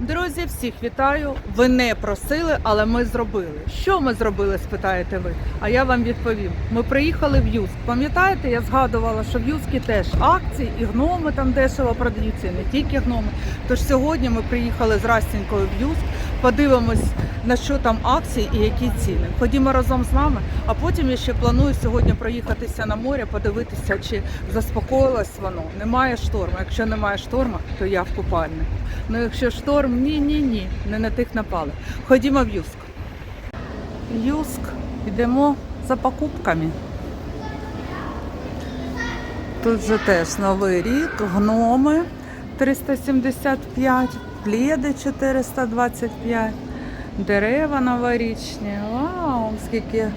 Друзі, всіх вітаю. Ви не просили, але ми зробили. Що ми зробили, спитаєте ви? А я вам відповім. Ми приїхали в Юск. Пам'ятаєте, я згадувала, що в Юскі теж акції і гноми там дешево продаються, не тільки гноми. Тож сьогодні ми приїхали з Растінькою в Юск. Подивимось, на що там акції і які ціни. Ходімо разом з нами, а потім я ще планую сьогодні проїхатися на море, подивитися, чи заспокоїлось воно. Немає шторму. Якщо немає шторму, то я в купальні. Ну якщо шторм, ні, ні, ні, не на тих напали. Ходімо в Юск. Юск, йдемо за покупками. Тут же теж новий рік, гноми 375, пледи 425, дерева новорічні. Вау, скільки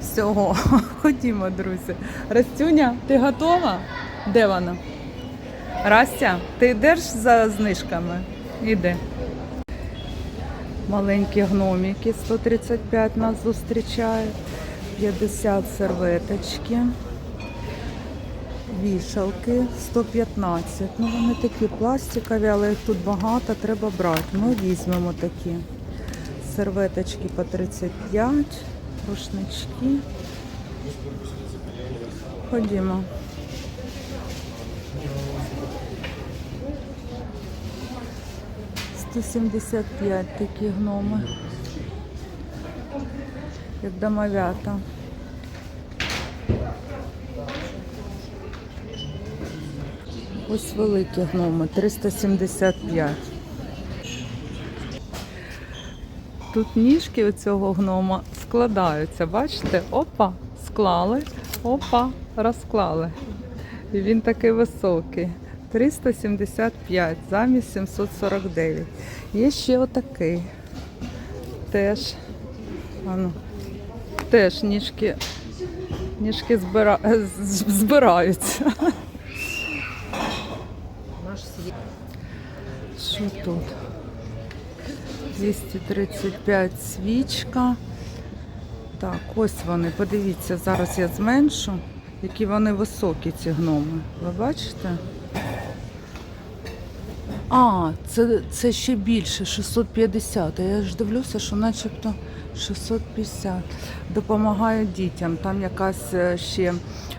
всього. Ходімо, друзі. Растюня, ти готова? Де вона? Растя, ти йдеш за знижками? Іди. Маленькі гномики 135 нас зустрічають. 50 серветочки. Вішалки 115. Ну вони такі пластикові, але їх тут багато, треба брати. Ми візьмемо такі. Серветочки по 35, рушнички. Ходімо. Сто сімдесят п'ять такі гноми. Як домовята. Ось великі гноми, 375. Тут ніжки у цього гнома складаються. Бачите? Опа, склали, опа, розклали. І він такий високий. 375 замість 749. Є ще отакий. Теж. Ану, теж ніжки, ніжки збира... збираються. Що тут? 235 свічка. Так, ось вони. Подивіться, зараз я зменшу, які вони високі, ці гноми. Ви бачите? А, це, це ще більше, 650. А я ж дивлюся, що начебто 650. Допомагають дітям. Там якась е, ще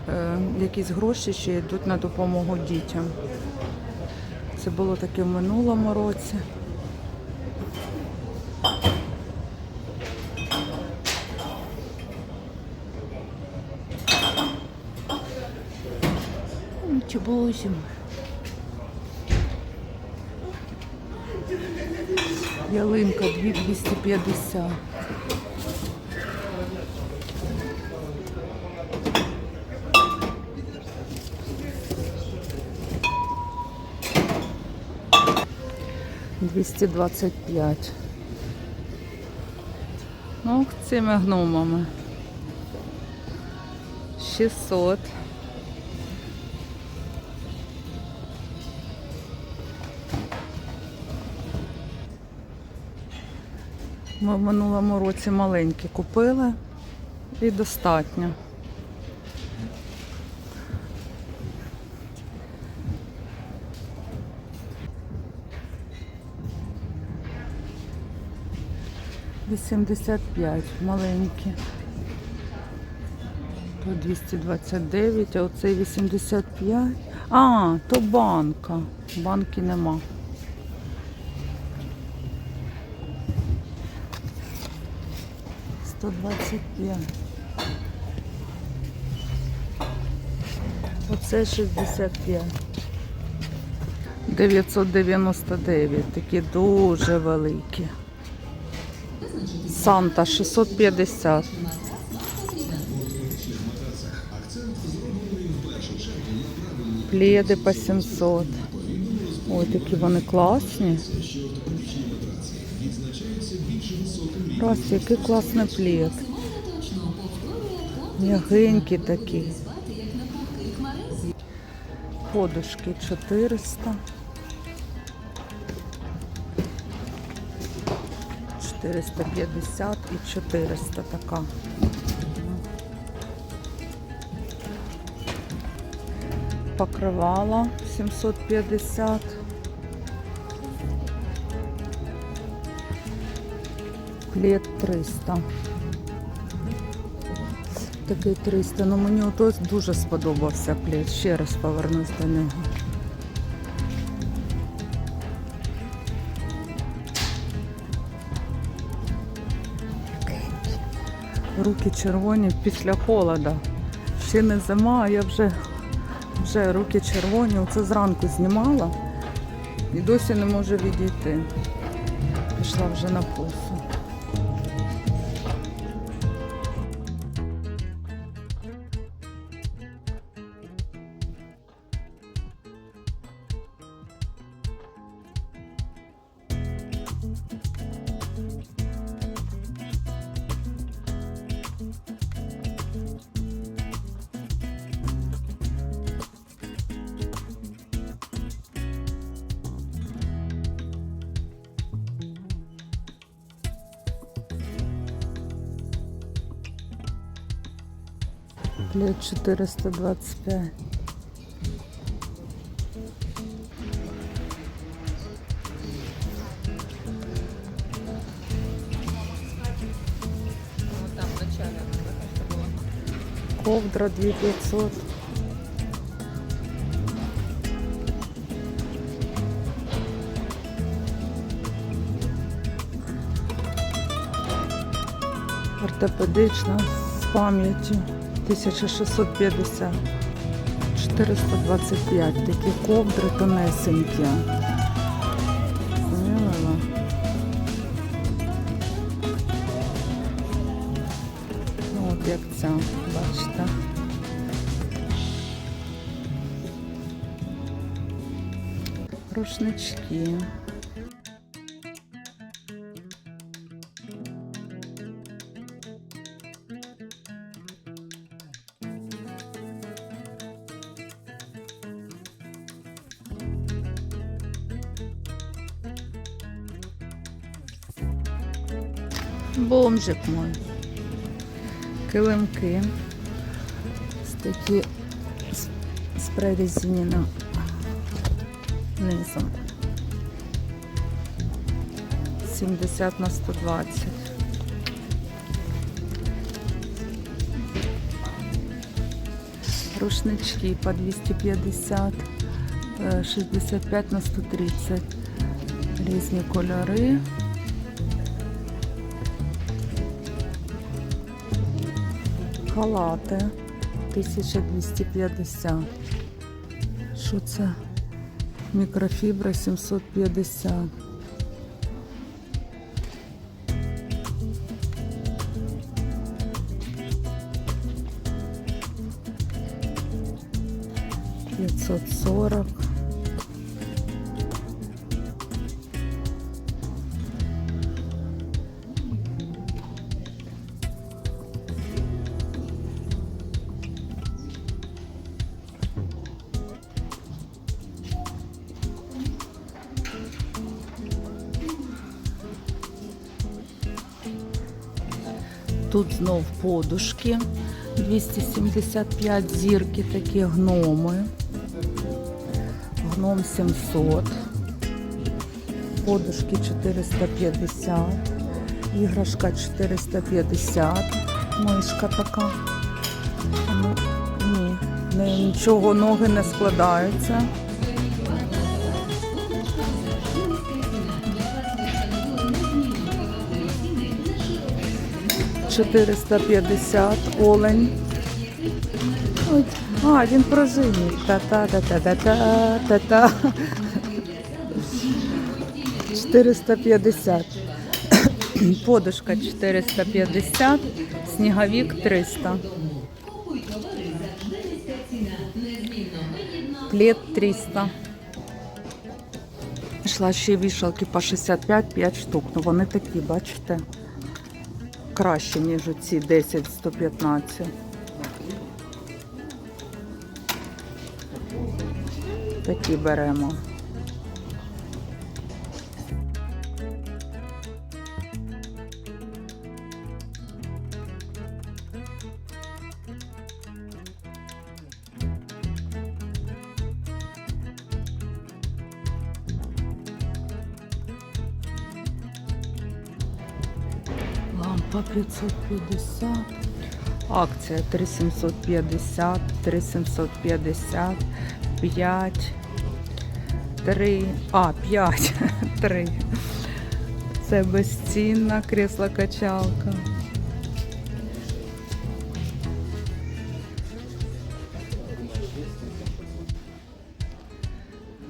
е, якісь гроші ще йдуть на допомогу дітям. Це було таке в минулому році. Зимою? Ялинка 2250. Двісті двадцять п'ять. Ну, цими гномами. 600. Ми в минулому році маленькі купили і достатньо. Вісімдесят п'ять маленькі. То 229, а оцей 85. А, то банка. Банки нема. Сто двадцять п'ять. Оце 65. 999. Такі дуже великі. Санта 650. Пледи по 700. Ой, такі вони класні. Раз, який класний плед. М'ягенькі такі. Подушки 400. 450 і 400 така. покривала 750. Плед 300. Такий 300. Ну мені ото дуже сподобався плед. Ще раз повернусь до нього. Руки червоні після холода. Ще не зима, а я вже, вже руки червоні. Оце зранку знімала і досі не можу відійти. Пішла вже на посу. Лет 425. Ковдра 2500. Ортопедична з пам'яттю 1650. 425 такі ковдри тонесенькі. Поняла? Ну, от як ця, бачите. Рушнички. Бомжик мой. Килимки. Такі з, прорізинена низом. 70 на 120. Рушнички по 250, е, 65 на 130. Різні кольори. Халати 1250. Що це? Мікрофібра 750. Пятьсот сорок. Тут знов подушки. 275 зірки такі гноми. Гном 700. Подушки 450. Іграшка 450. Мишка така. Ну, ні, нічого, ноги не складаються. Чотириста п'ятдесят олень. Ой, а, він пружинний. Та-та-та-та-та-та-та. 450. Подушка 450, сніговик 300. Плед 300. Йшла ще вішалки по 65, 5 штук. Ну вони такі, бачите, краще, ніж оці 10 115. Такі беремо. По 550. Акція 3750, 3750, 5, 3, а, 5, 3. Це безцінна крісло-качалка.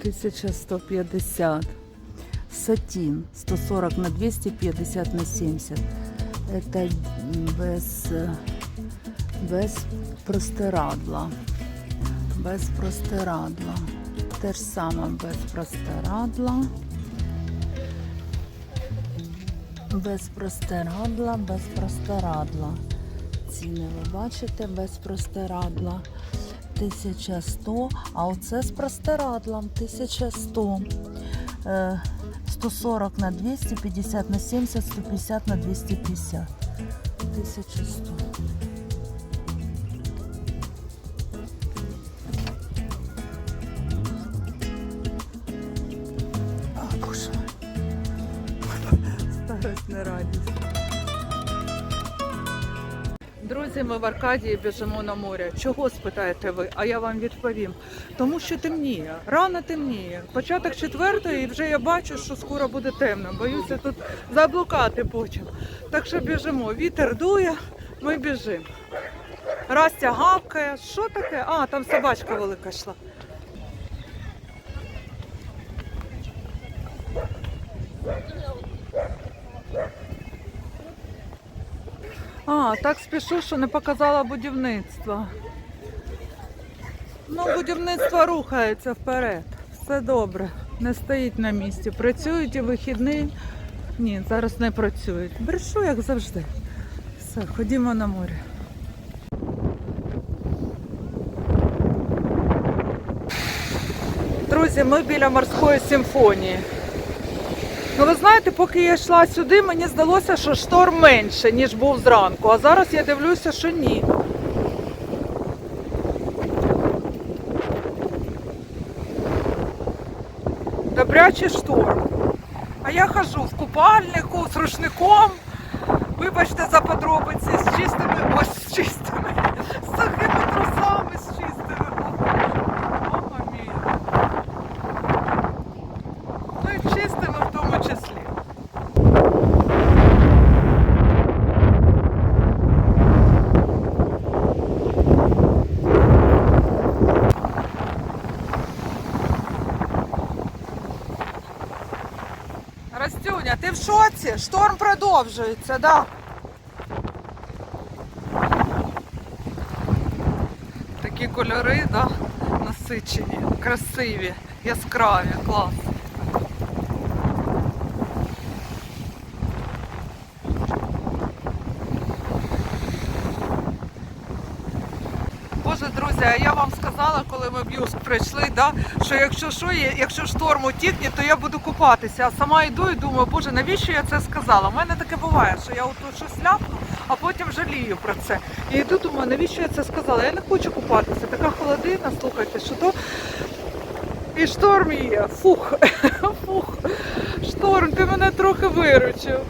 Тисяча сто п'ятдесят. Сатин 140 на 250 на 70. Это без, без простирадла. Без простирадла. Те ж саме без простирадла. Без простирадла, без простирадла. Ціни ви бачите, без простирадла. 1100, а оце з простирадлом 1100. Е, 140 на 250 на 70, 150 на 250. 1100. Друзі, ми в Аркадії біжимо на море. Чого спитаєте ви? А я вам відповім. Тому що темніє, рано темніє. Початок четвертої, і вже я бачу, що скоро буде темно. Боюся тут заблукати потім. Так що біжимо. Вітер дує, ми біжимо. Растя гавкає. Що таке? А, там собачка велика йшла. А, так спішу, що не показала будівництво. Ну, будівництво рухається вперед. Все добре. Не стоїть на місці. Працюють і вихідні. Ні, зараз не працюють. Брешу, як завжди. Все, ходімо на море. Друзі, ми біля морської симфонії. Ну, ви знаєте, поки я йшла сюди, мені здалося, що шторм менше, ніж був зранку. А зараз я дивлюся, що ні. Добрячий шторм. А я хожу в купальнику з рушником. Вибачте за подробиці, з чистими, ось з чистими, з сухими трусами, з чистими. О, Мама мія. Ну і чистими в тому числі. Растюня, ти в шоці? Шторм продовжується, да? Такі кольори, да? насичені, красиві, яскраві, клас. Боже, я вам сказала, коли ми в Юск прийшли, да, що якщо що, є- якщо шторм утікне, то я буду купатися. А сама йду і думаю, боже, навіщо я це сказала? У мене таке буває, що я от щось ляпну, а потім жалію про це. І йду, думаю, навіщо я це сказала? Я не хочу купатися. Така холодина, слухайте, що то. І шторм є. Фух, фух. Шторм, ти мене трохи виручив.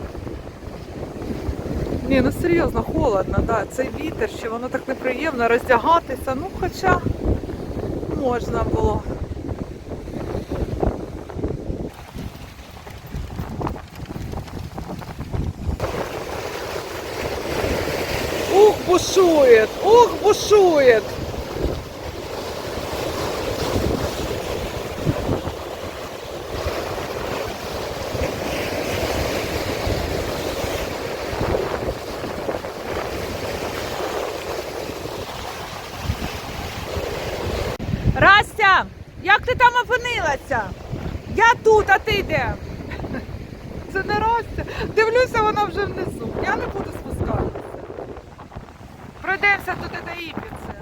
Ні, ну серйозно, холодно, да. Цей вітер, ще воно так неприємно роздягатися. Ну, хоча можна було. Ух, бушує! Ух, бушует! Растя, як ти там опинилася? Я тут, а ти де? Це не Растя. Дивлюся, вона вже внизу. Я не буду спускатися. Пройдемося туди до Іпіці.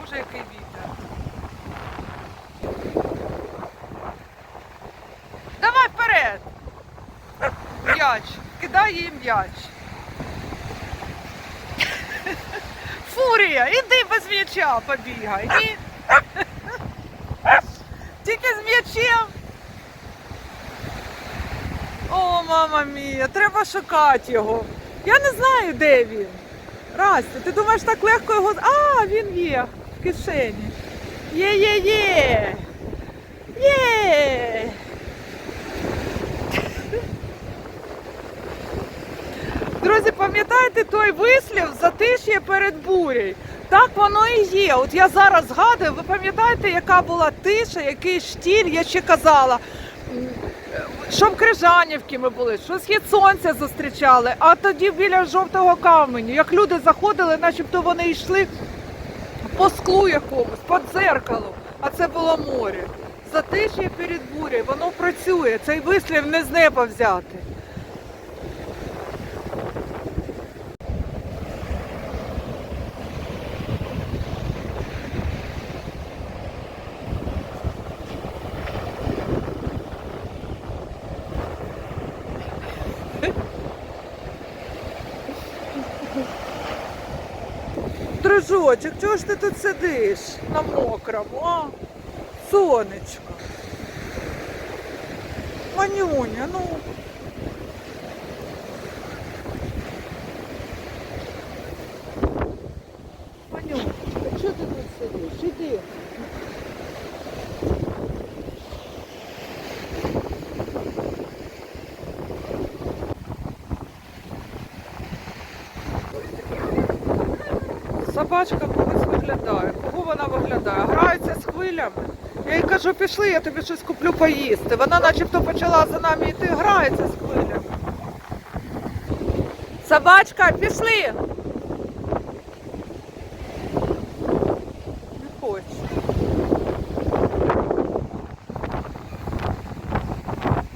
Боже, який вітер. Давай вперед. М'яч. Кидай їй м'яч. Фурія, іди без м'яча побігай. Ні. Тільки з м'ячем. О, мама мія, треба шукати його. Я не знаю, де він. Растя, ти думаєш, так легко його. А, він є в кишені. Є, є, є. Є. Друзі, пам'ятаєте той вислів затиш'я перед бурею? Так воно і є. От я зараз згадую, ви пам'ятаєте, яка була тиша, який штіль, я ще казала. Що в Крижанівці ми були, що схід сонця зустрічали, а тоді біля жовтого каменю, як люди заходили, начебто вони йшли по склу якомусь, по дзеркалу, а це було море. Затиш'я перед бурею, воно працює, цей вислів не з неба взяти. Дружочок, чого ж ти тут сидиш на мокрому, а? Сонечко. Манюня, ну. Манюня, чого ти тут сидиш? Іди. Собачка колись виглядає. Кого вона виглядає? Грається з хвилями. Я їй кажу, пішли, я тобі щось куплю поїсти. Вона начебто почала за нами йти, грається з хвилями. Собачка, пішли! Не хоче.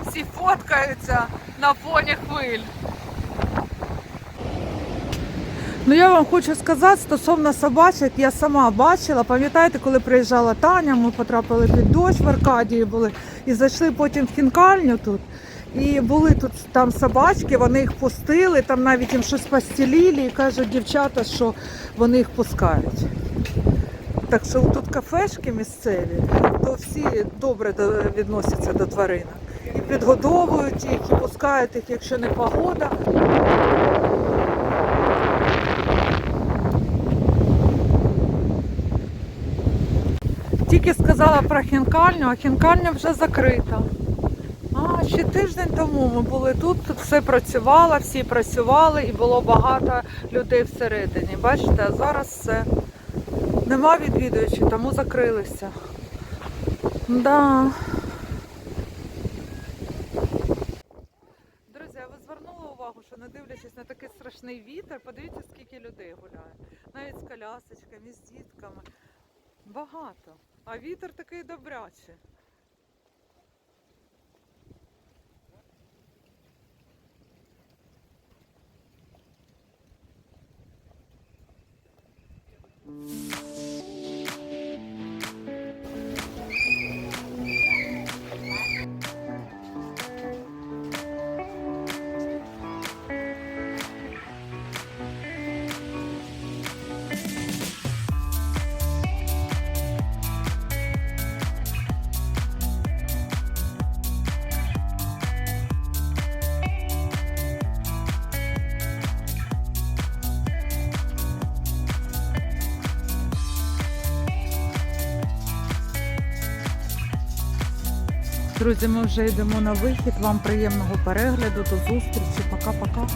Всі фоткаються на фоні хвиль. Ну я вам хочу сказати стосовно собачок, я сама бачила. Пам'ятаєте, коли приїжджала Таня, ми потрапили під дощ в Аркадії були і зайшли потім в хінкальню тут. І були тут там собачки, вони їх пустили, там навіть їм щось постілили і кажуть дівчата, що вони їх пускають. Так що тут кафешки місцеві, то всі добре відносяться до тваринок. І підгодовують їх, і пускають їх, якщо не погода. Тільки сказала про хінкальню, а хінкальня вже закрита. А, ще тиждень тому ми були тут, тут все працювало, всі працювали і було багато людей всередині. Бачите, а зараз все. Нема відвідувачів, тому закрилися. Да. Друзі, а ви звернули увагу, що не дивлячись на такий страшний вітер, подивіться, скільки людей гуляє. Навіть з колясочками, з дітками. Багато. А вітер такий добрячий. Друзі, ми вже йдемо на вихід. Вам приємного перегляду, до зустрічі, пока-пока.